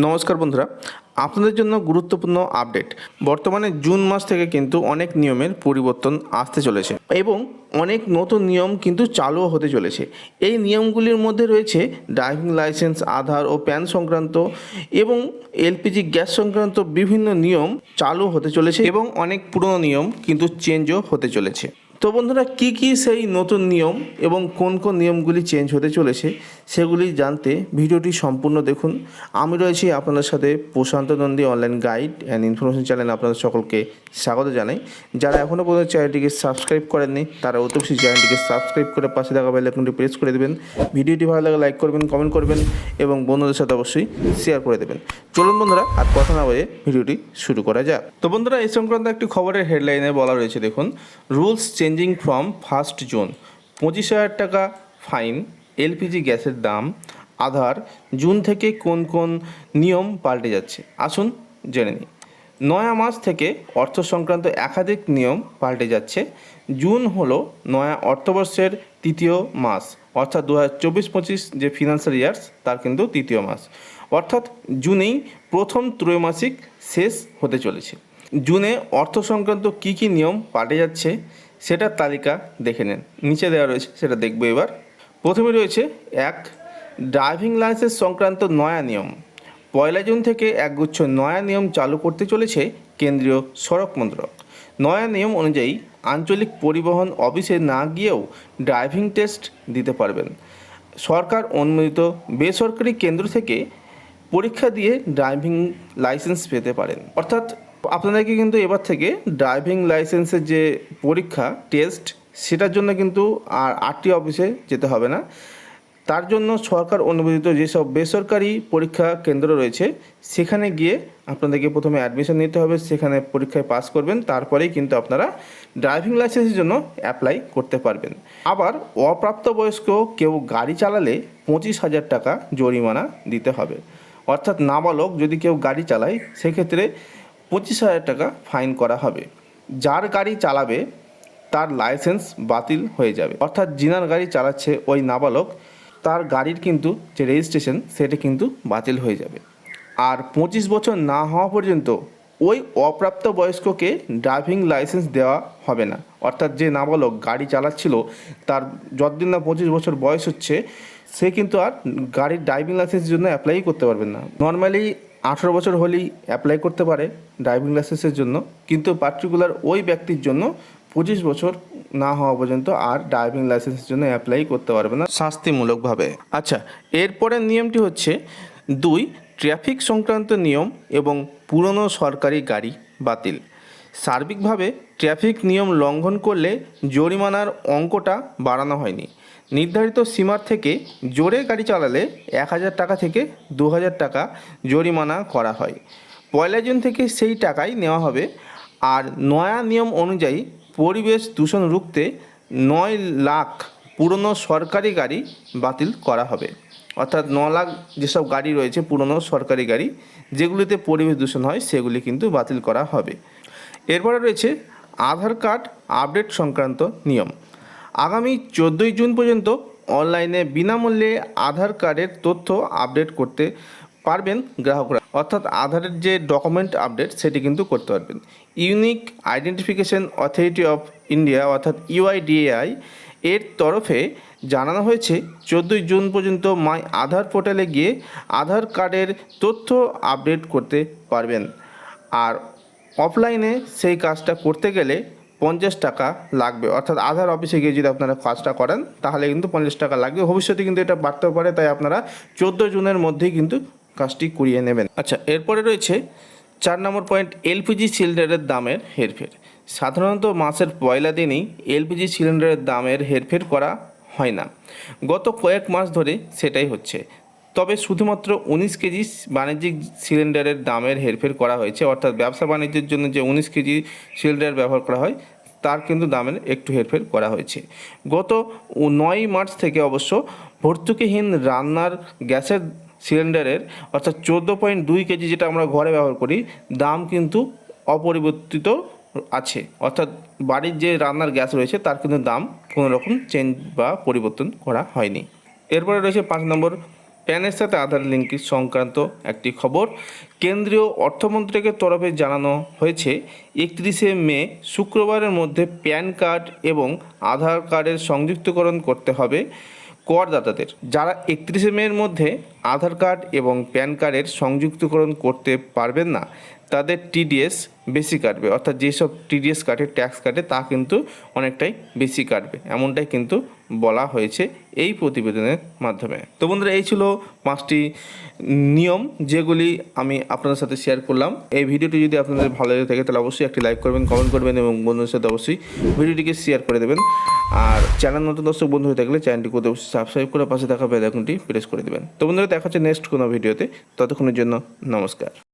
নমস্কার বন্ধুরা আপনাদের জন্য গুরুত্বপূর্ণ আপডেট। বর্তমানে জুন মাস থেকে কিন্তু অনেক নিয়মের পরিবর্তন আসতে চলেছে এবং অনেক নতুন নিয়ম কিন্তু চালুও হতে চলেছে। এই নিয়মগুলির মধ্যে রয়েছে ড্রাইভিং লাইসেন্স, আধার ও প্যান সংক্রান্ত এবং এলপিজি গ্যাস সংক্রান্ত বিভিন্ন নিয়ম চালু হতে চলেছে এবং অনেক পুরনো নিয়ম কিন্তু চেঞ্জও হতে চলেছে। তো বন্ধুরা, কি কি সেই নতুন নিয়ম এবং কোন কোন নিয়মগুলি চেঞ্জ হতে চলেছে সেগুলি জানতে ভিডিওটি সম্পূর্ণ দেখুন। আমি রয়েছি আপনাদের সাথে Prashanta Nandi online guide and information চ্যানেলে আপনাদের সকলকে স্বাগত জানাই। যারা এখনও পর্যন্ত চ্যানেলটিকে সাবস্ক্রাইব করেননি, তারা অতপসি চ্যানেলটিকে সাবস্ক্রাইব করে পাশে থাকা বেল আইকনটি প্রেস করে দেবেন। ভিডিওটি ভালো লাগে লাইক করবেন কমেন্ট করবেন এবং বন্ধুদের সাথে অবশ্যই শেয়ার করে দেবেন। চলুন বন্ধুরা, আর কথা না বলে ভিডিওটি শুরু করা যাক। তো বন্ধুরা এই সংক্রান্ত একটি খবরের হেডলাইনে বলা রয়েছে, দেখুন। Rules changing from first June পঁচিশ হাজার টাকা ফাইন এলপিজি গ্যাসের দাম আধার জুন থেকে কোন কোন নিয়ম পাল্টে যাচ্ছে। আসুন জেনে নিই। নয়া মাস থেকে অর্থ সংক্রান্ত একাধিক নিয়ম পাল্টে যাচ্ছে। জুন হলো নয়া অর্থবর্ষের তৃতীয় মাস, অর্থাৎ দু হাজার চব্বিশ পঁচিশ যে ফিনান্সিয়াল ইয়ার্স তার কিন্তু তৃতীয় মাস। অর্থাৎ জুনেই প্রথম ত্রৈমাসিক শেষ হতে চলেছে। জুনে অর্থ সংক্রান্ত কী কী নিয়ম পাল্টে যাচ্ছে, সেটার তালিকা দেখে নেন। নিচে দেওয়া রয়েছে, সেটা দেখব এবার। প্রথমে রয়েছে এক ড্রাইভিং লাইসেন্স সংক্রান্ত নয়া নিয়ম। পয়লা জুন থেকে একগুচ্ছ নয়া নিয়ম চালু করতে চলেছে কেন্দ্রীয় সড়ক মন্ত্রক। নয়া নিয়ম অনুযায়ী আঞ্চলিক পরিবহন অফিসে না গিয়েও ড্রাইভিং টেস্ট দিতে পারবেন। সরকার অনুমোদিত বেসরকারি কেন্দ্র থেকে পরীক্ষা দিয়ে ড্রাইভিং লাইসেন্স পেতে পারেন। অর্থাৎ আপনাদেরকে কিন্তু এবার থেকে ড্রাইভিং লাইসেন্সের যে পরীক্ষা, টেস্ট, সেটার জন্য কিন্তু আর আরটি অফিসে যেতে হবে না। তার জন্য সরকার অনুমোদিত যেসব বেসরকারি পরীক্ষা কেন্দ্র রয়েছে, সেখানে গিয়ে আপনাদেরকে প্রথমে অ্যাডমিশন নিতে হবে, সেখানে পরীক্ষায় পাস করবেন, তারপরেই কিন্তু আপনারা ড্রাইভিং লাইসেন্সের জন্য অ্যাপ্লাই করতে পারবেন। আবার অপ্রাপ্তবয়স্ক কেউ গাড়ি চালালে পঁচিশ হাজার টাকা জরিমানা দিতে হবে। অর্থাৎ নাবালক যদি কেউ গাড়ি চালায়, সেক্ষেত্রে পঁচিশ হাজার টাকা ফাইন করা হবে। যার গাড়ি চালাবে, তার লাইসেন্স বাতিল হয়ে যাবে। অর্থাৎ জিনার গাড়ি চালাচ্ছে, ওই নাবালক তার গাড়ির কিন্তু যে রেজিস্ট্রেশন সেটা কিন্তু বাতিল হয়ে যাবে। আর পঁচিশ বছর না হওয়া পর্যন্ত ওই অপ্রাপ্ত বয়স্ককে ড্রাইভিং লাইসেন্স দেওয়া হবে না। অর্থাৎ যে নাবালক গাড়ি চালাচ্ছিল, তার যতদিন না পঁচিশ বছর বয়স হচ্ছে, সে কিন্তু আর গাড়ির ড্রাইভিং লাইসেন্সের জন্য অ্যাপ্লাই করতে পারবেন না। নর্মালি আঠেরো বছর হলেই অ্যাপ্লাই করতে পারে ড্রাইভিং লাইসেন্সের জন্য, কিন্তু পার্টিকুলার ওই ব্যক্তির জন্য পঁচিশ বছর না হওয়া পর্যন্ত আর ড্রাইভিং লাইসেন্সের জন্য অ্যাপ্লাই করতে পারবে না। শাস্তিমূলকভাবে। আচ্ছা এরপরের নিয়মটি হচ্ছে, দুই ট্রাফিক সংক্রান্ত নিয়ম এবং পুরনো সরকারি গাড়ি বাতিল। সার্বিকভাবে ট্রাফিক নিয়ম লঙ্ঘন করলে জরিমানার অঙ্কটা বাড়ানো হয়নি। নির্ধারিত সীমার থেকে জোরে গাড়ি চালালে এক হাজার টাকা থেকে দু হাজার টাকা জরিমানা করা হয়। পয়লা জুন থেকে সেই টাকাই নেওয়া হবে। আর নয়া নিয়ম অনুযায়ী পরিবেশ দূষণ রুখতে নয় লাখ পুরনো সরকারি গাড়ি বাতিল করা হবে। অর্থাৎ ন লাখ যেসব গাড়ি রয়েছে পুরনো সরকারি গাড়ি, যেগুলিতে পরিবেশ দূষণ হয়, সেগুলি কিন্তু বাতিল করা হবে। এরপরে রয়েছে আধার কার্ড আপডেট সংক্রান্ত নিয়ম। আগামী চোদ্দোই জুন পর্যন্ত অনলাইনে বিনামূল্যে আধার কার্ডের তথ্য আপডেট করতে পারবেন গ্রাহকরা। অর্থাৎ আধারের যে ডকুমেন্ট আপডেট সেটি কিন্তু করতে পারবেন। Unique identification authority of India UIDAI UIDAI এর তরফে জানানো হয়েছে, চোদ্দোই জুন পর্যন্ত মাই আধার পোর্টালে গিয়ে আধার কার্ডের তথ্য আপডেট করতে পারবেন। আর অফলাইনে সেই কাজটা করতে গেলে পঞ্চাশ টাকা লাগবে। অর্থাৎ আধার অফিসে গিয়ে যদি আপনারা কাজটা করেন, তাহলে কিন্তু পঞ্চাশ টাকা লাগবে। ভবিষ্যতে কিন্তু এটা বাড়তেও পারে, তাই আপনারা চোদ্দ জুনের মধ্যেই কিন্তু কাজটি করিয়ে নেবেন। আচ্ছা এরপরে রয়েছে চার নম্বর পয়েন্ট, এলপিজি সিলিন্ডারের দামের হেরফের। সাধারণত মাসের পয়লা দিনই এলপিজি সিলিন্ডারের দামের হেরফের করা হয় না। গত কয়েক মাস ধরে সেটাই হচ্ছে। তবে শুধুমাত্র উনিশ কেজি বাণিজ্যিক সিলিন্ডারের দামের হেরফের করা হয়েছে, অর্থাৎ ব্যবসা বাণিজ্যের জন্য যে উনিশ কেজি সিলিন্ডার ব্যবহার করা হয়, তার কিন্তু দামের একটু হেরফের করা হয়েছে। গত নয় মার্চ থেকে অবশ্য ভর্তুকিহীন রান্নার গ্যাসের সিলিন্ডারের, অর্থাৎ চোদ্দ পয়েন্ট দুই কেজি যেটা আমরা ঘরে ব্যবহার করি, দাম কিন্তু অপরিবর্তিত আছে। অর্থাৎ বাড়ির যে রান্নার গ্যাস রয়েছে, তার কিন্তু দাম কোনো রকম চেঞ্জ বা পরিবর্তন করা হয়নি। এরপরে রয়েছে পাঁচ নম্বর, প্যানের সাথে আধার লিঙ্ক সংক্রান্ত একটি খবর। কেন্দ্রীয় অর্থমন্ত্রকের তরফে জানানো হয়েছে, একত্রিশে মে শুক্রবারের মধ্যে প্যান কার্ড এবং আধার কার্ডের সংযুক্তকরণ করতে হবে। করদাতাদের। যারা একত্রিশে মেয়ের মধ্যে আধার কার্ড এবং প্যান কার্ডের সংযুক্তকরণ করতে পারবেন না তাদের টিডিএস বেশি কাটবে। অর্থাৎ যেসব টিডিএস কাটে ট্যাক্স কাটে, তা কিন্তু অনেকটাই বেশি কাটবে। এমনটাই কিন্তু বলা হয়েছে এই প্রতিবেদনের মাধ্যমে। তো বন্ধুরা, এই ছিল পাঁচটি নিয়ম যেগুলি আমি আপনাদের সাথে শেয়ার করলাম। এই ভিডিওটি যদি আপনাদের ভালো লেগে থাকে, তাহলে অবশ্যই একটি লাইক করবেন কমেন্ট করবেন এবং বন্ধুদের সাথে অবশ্যই ভিডিওটিকে শেয়ার করে দেবেন। আর চ্যানেল নতুন দর্শক, বন্ধু হয়ে থাকলে চ্যানেলটিকে অবশ্যই সাবস্ক্রাইব করে পাশে থাকা বেল আইকনটি প্রেস করে দেবেন। তো বন্ধুরা, দেখা হচ্ছে নেক্সট কোনো ভিডিওতে। ততক্ষণের জন্য নমস্কার।